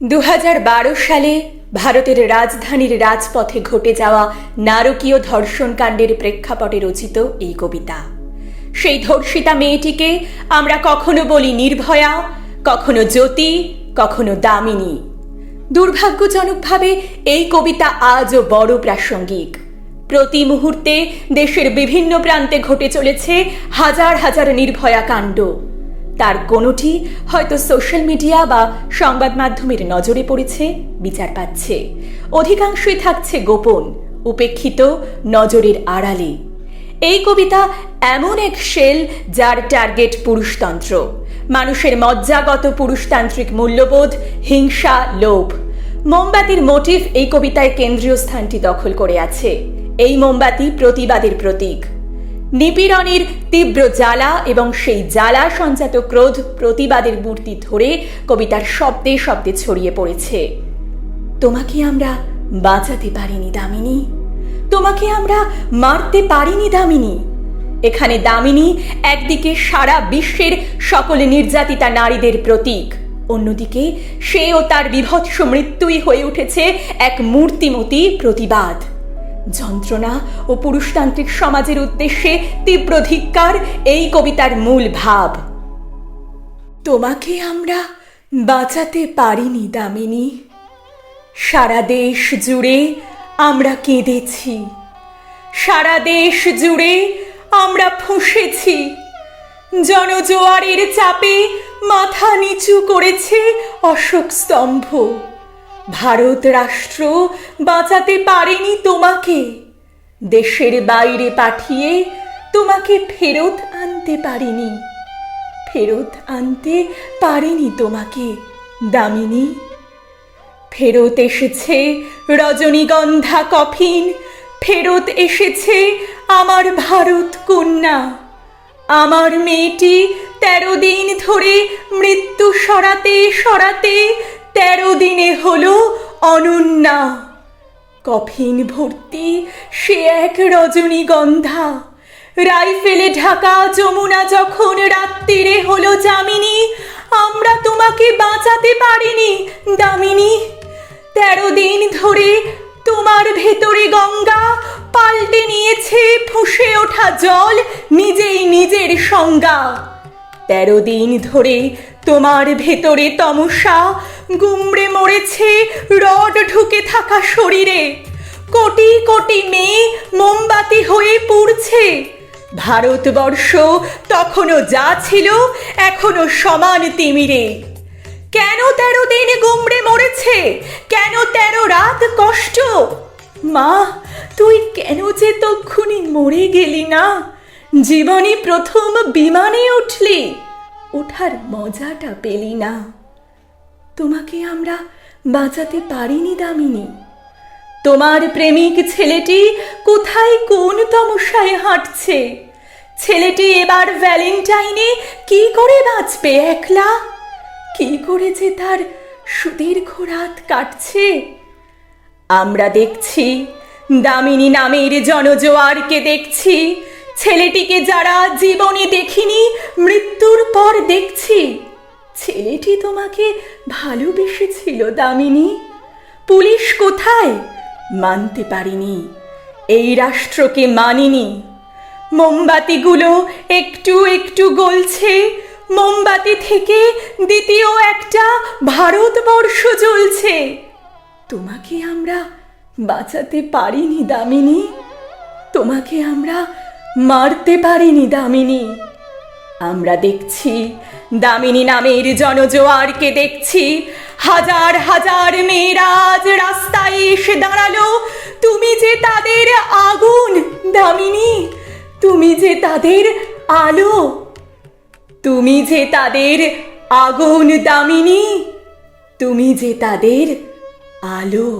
দু হাজার বারো সালে ভারতের রাজধানীর রাজপথে ঘটে যাওয়া নারকীয় ধর্ষণকাণ্ডের প্রেক্ষাপটে রচিত এই কবিতা। সেই ধর্ষিতা মেয়েটিকে আমরা কখনো বলি নির্ভয়া, কখনো জ্যোতি, কখনো দামিনী। দুর্ভাগ্যজনকভাবে এই কবিতা আজও বড় প্রাসঙ্গিক। প্রতি মুহূর্তে দেশের বিভিন্ন প্রান্তে ঘটে চলেছে হাজার হাজার নির্ভয়া কাণ্ড। তার কোনোটি হয়তো সোশ্যাল মিডিয়া বা সংবাদ মাধ্যমের নজরে পড়েছে, বিচার পাচ্ছে। অধিকাংশই থাকছে গোপন, উপেক্ষিত নজরের আড়ালে। এই কবিতা এমন এক শেল যার টার্গেট পুরুষতন্ত্র। মানুষের মজ্জাগত পুরুষতান্ত্রিক মূল্যবোধ, হিংসা, লোভ। মোমবাতির মোটিভ এই কবিতায় কেন্দ্রীয় স্থানটি দখল করে আছে। এই মোমবাতি প্রতিবাদের প্রতীক। নিপীড়নের তীব্র জ্বালা এবং সেই জ্বালা সঞ্জাত ক্রোধ প্রতিবাদের মূর্তি ধরে কবিতার শব্দে শব্দে ছড়িয়ে পড়েছে। তোমাকে আমরা বাঁচাতে পারিনি দামিনী। তোমাকে আমরা মারতে পারিনি দামিনী। এখানে দামিনী একদিকে সারা বিশ্বের সকল নির্যাতিতা নারীদের প্রতীক, অন্যদিকে সে ও তার বিভৎস মৃত্যুই হয়ে উঠেছে এক মূর্তিমতী প্রতিবাদ। যন্ত্রণা ও পুরুষতান্ত্রিক সমাজের উদ্দেশ্যে তীব্র ধিক্কার, এই কবিতার মূল ভাব। তোমাকে আমরা বাঁচাতে পারিনি, দামিনী। সারা দেশ জুড়ে আমরা কেঁদেছি। সারা দেশ জুড়ে আমরা ফুঁসেছি। জনজোয়ারের চাপে মাথা নিচু করেছে অশোক স্তম্ভ। ভারত রাষ্ট্র বাঁচাতে পারেনি তোমাকে। দেশের বাইরে পাঠিয়ে তোমাকে ফেরত আনতে পারিনি। ফেরত আনতে পারিনি তোমাকে, দামিনী। ফেরত এসেছে রজনীগন্ধা কফিন। ফেরত এসেছে আমার ভারত কন্যা। আমার মেয়েটি তেরো দিন ধরে মৃত্যু সরাতে সরাতে তেরো দিনে হলো অনন্যা। কফিন ভর্তি, সে এক রজনীগন্ধা রাইফেলে ঢাকা যমুনা যখন রাত্রিরে হলো জামিনী আমরা তোমাকে বাঁচাতে পারিনি, দামিনী। তেরো দিন ধরে তোমার ভেতরে গঙ্গা পাল্টে নিয়েছে, ফুসে ওঠা জল নিজেই নিজের সংজ্ঞা। তেরো দিন ধরে তোমার ভেতরে তমসা গুমড়ে মরেছে, রড ঢুকে থাকা শরীরে। কোটি কোটি মেয়ে মোমবাতি হয়ে পুড়ছে। ভারতবর্ষ তখনও যা ছিল এখনও সমান তিমিরে। কেন তেরো দিন গুমড়ে মরেছে? কেন তেরো রাত কষ্ট? মা, তুই কেন যে তক্ষুনি মরে গেলি না? জীবনে প্রথম বিমানে উঠলি। ওঠার মজাটা পেলি না। তোমাকে আমরা বাঁচাতে পারিনি, দামিনী। তোমার প্রেমিক ছেলেটি কোথায় কোন তমসায় হাঁটছে? ছেলেটি এবার ভ্যালেন্টাইনে কি করে বাঁচবে একলা? কি করে যে তার সুদীর্ঘ রাত কাটছে? আমরা দেখছি, দামিনী নামের জনজোয়ারকে দেখছি। ছেলেটিকে যারা জীবনে দেখিনি, মৃত্যুর পর দেখছি। ছেলেটি তোমাকে ভালোবেসেছিল, দামিনী। পুলিশ কোথায়? মানতে পারিনি। এই রাষ্ট্রকে মানিনি। মোমবাতিগুলো একটু একটু গলছে। মোমবাতি থেকে দ্বিতীয় একটা ভারতবর্ষ জ্বলছে। তোমাকে আমরা বাঁচাতে পারিনি, দামিনী। তোমাকে আমরা মারতে পারিনি, দামিনী। আমরা দেখছি, দামিনী নামের জনজোয়ারকে দেখছি। হাজার হাজার মেয়েরা আজ রাস্তায় এসে দাঁড়াল। তুমি যে তাদের আগুন, দামিনী, তুমি যে তাদের আলো, তুমি যে তাদের আগুন, দামিনী, তুমি যে তাদের আলো।